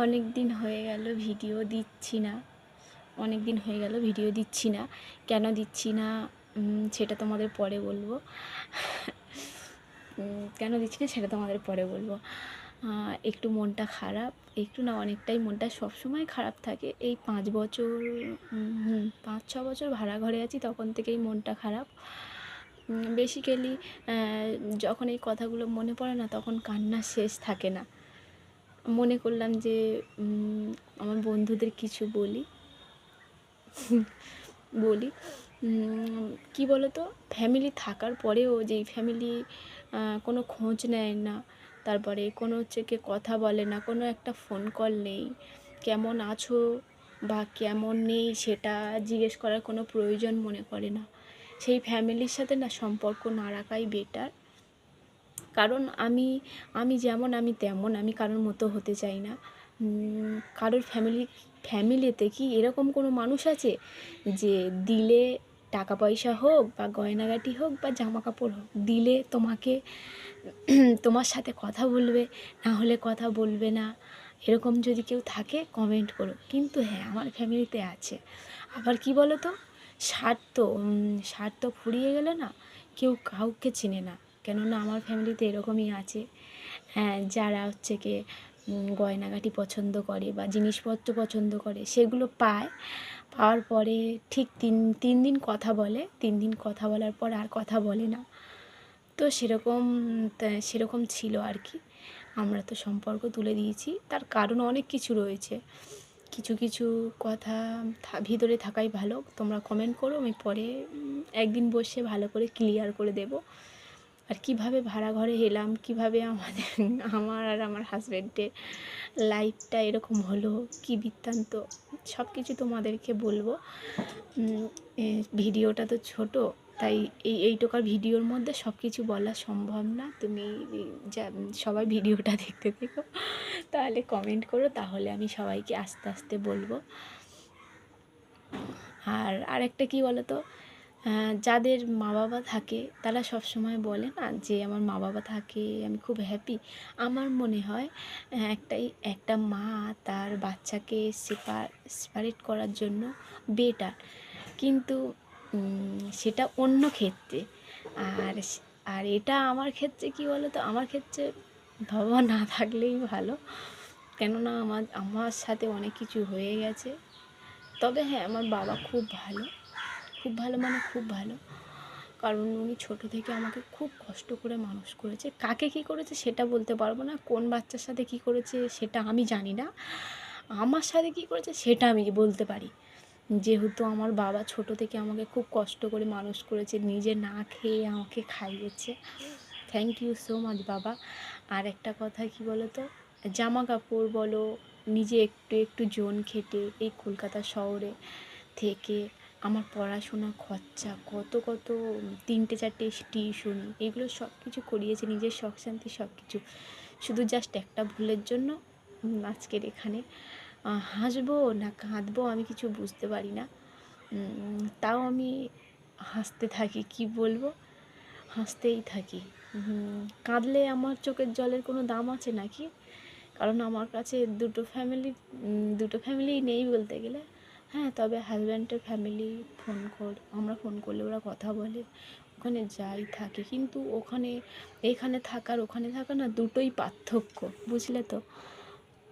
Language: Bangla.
অনেক দিন হয়ে গেল ভিডিও দিচ্ছি না। অনেক দিন হয়ে গেল ভিডিও দিচ্ছি না। কেন দিচ্ছি না? সেটা তোমাদের পরে বলব। কেন দিচ্ছি না সেটা তোমাদের পরে বলব। একটু মনটা খারাপ। একটু না অনেকটাই মনটা সবসময় খারাপ থাকে। এই পাঁচ বছর পাঁচ, ছ বছর ভাড়া ঘরে আছি তখন থেকেই মনটা খারাপ। বেসিক্যালি যখন এই কথাগুলো মনে পড়ে না তখন কান্না শেষ থাকে না। মনে করলাম যে আমার বন্ধুদের কিছু বলি। বলি। কি বলো তো ফ্যামিলি থাকার পরেও যেই ফ্যামিলি কোনো খোঁজ নেয় না। তারপরে কোনো হচ্ছে কে কথা বলে না, কোনো একটা ফোন কল নেই। কেমন আছো বা কেমন নেই সেটা জিজ্ঞেস করার কোনো প্রয়োজন মনে করে না। সেই ফ্যামিলির সাথে না সম্পর্ক না রাখাই বেটার কারণ আমি আমি যেমন আমি তেমন, আমি কারোর মতো হতে চাই না। কারোর ফ্যামিলি ফ্যামিলিতে কি এরকম কোনো মানুষ আছে যে দিলে টাকা পয়সা হোক বা গয়নাগাটি হোক বা জামা কাপড় হোক, দিলে তোমাকে, তোমার সাথে কথা বলবে, না হলে কথা বলবে না? এরকম যদি কেউ থাকে কমেন্ট করো। কিন্তু হ্যাঁ আমার ফ্যামিলিতে আছে। আবার কি বলো তো? স্বার্থ স্বার্থ ফুরিয়ে গেলে না কেউ কাউকে চেনে না। কেননা আমার ফ্যামিলিতে এরকমই আছে। হ্যাঁ যারা হচ্ছে কি গয়নাগাটি পছন্দ করে বা জিনিসপত্র পছন্দ করে, সেগুলো পায়। পাওয়ার পরে ঠিক তিন তিন দিন কথা বলে। তিন দিন কথা বলার পর আর কথা বলে না। তো সেরকম সেরকম ছিল আর কি। আমরা তো সম্পর্ক তুলে দিয়েছি। তার কারণ অনেক কিছু রয়েছে। কিছু কিছু কথা ভিতরে থাকাই ভালো। তোমরা কমেন্ট করো, আমি পরে একদিন বসে ভালো করে ক্লিয়ার করে দেব। আর কীভাবে ভাড়া ঘরে এলাম, কীভাবে আমাদের, আমার আর আমার হাজব্যান্ডের লাইফটা এরকম হলো, কি বৃত্তান্ত সব কিছু তোমাদেরকে বলব। ভিডিওটা তো ছোট, তাই এই এইটুকার ভিডিওর মধ্যে সব কিছু বলা সম্ভব না। তুমি যা, সবাই ভিডিওটা দেখতে থেকো। তাহলে কমেন্ট করো, তাহলে আমি সবাইকে আস্তে আস্তে বলব। আর আরেকটা কি বলো তো যাদের মা বাবা থাকে, তারা সব সময় বলে না যে, আমার মা বাবা থাকে, আমি খুব হ্যাপি আমার মনে হয় একটাই, একটা মা তার বাচ্চাকে সেপার সেপারেট করার জন্য বেটার কিন্তু সেটা অন্য ক্ষেত্রে। আর আর এটা আমার ক্ষেত্রে কি বলো তো আমার ক্ষেত্রে বাবা না থাকলেই ভালো। কেননা আমার আমার সাথে অনেক কিছু হয়ে গেছে। তবে হ্যাঁ আমার বাবা খুব ভালো। খুব ভালো মানে খুব ভালো। কারণ উনি ছোটো থেকে আমাকে খুব কষ্ট করে মানুষ করেছে। কাকে কী করেছে সেটা বলতে পারব না। কোন বাচ্চার সাথে কী করেছে সেটা আমি জানি না। আমার সাথে কী করেছে সেটা আমি বলতে পারি। যেহেতু আমার বাবা ছোট থেকে আমাকে খুব কষ্ট করে মানুষ করেছে, নিজে না খেয়ে আমাকে খাইয়েছে। থ্যাংক ইউ সো মাচ বাবা। আর একটা কথা কি বলো তো জামা কাপড় বলো, নিজে একটু একটু জোন খেটে এই কলকাতা শহরে থেকে আমার পড়াশোনা খরচা, কত কত তিনটে চারটে টিউশন, এগুলো সব কিছু করিয়েছে, নিজের শখ শান্তি সব কিছু শুধু জাস্ট একটা ভুলের জন্য আজকের এখানে। হাসবো না কাঁদবো আমি কিছু বুঝতে পারি না। তাও আমি হাসতে থাকি, কি বলব? হাসতেই থাকি। কাঁদলে আমার চোখের জলের কোনো দাম আছে নাকি? কারণ আমার কাছে দুটো ফ্যামিলি দুটো ফ্যামিলিই নেই বলতে গেলে। হ্যাঁ তবে হাজব্যান্ডের ফ্যামিলি ফোন কর, আমরা ফোন করলে ওরা কথা বলে। ওখানে যাই থাকে, কিন্তু ওখানে, এখানে থাকার, ওখানে থাকা না, দুটোই পার্থক্য, বুঝলে তো?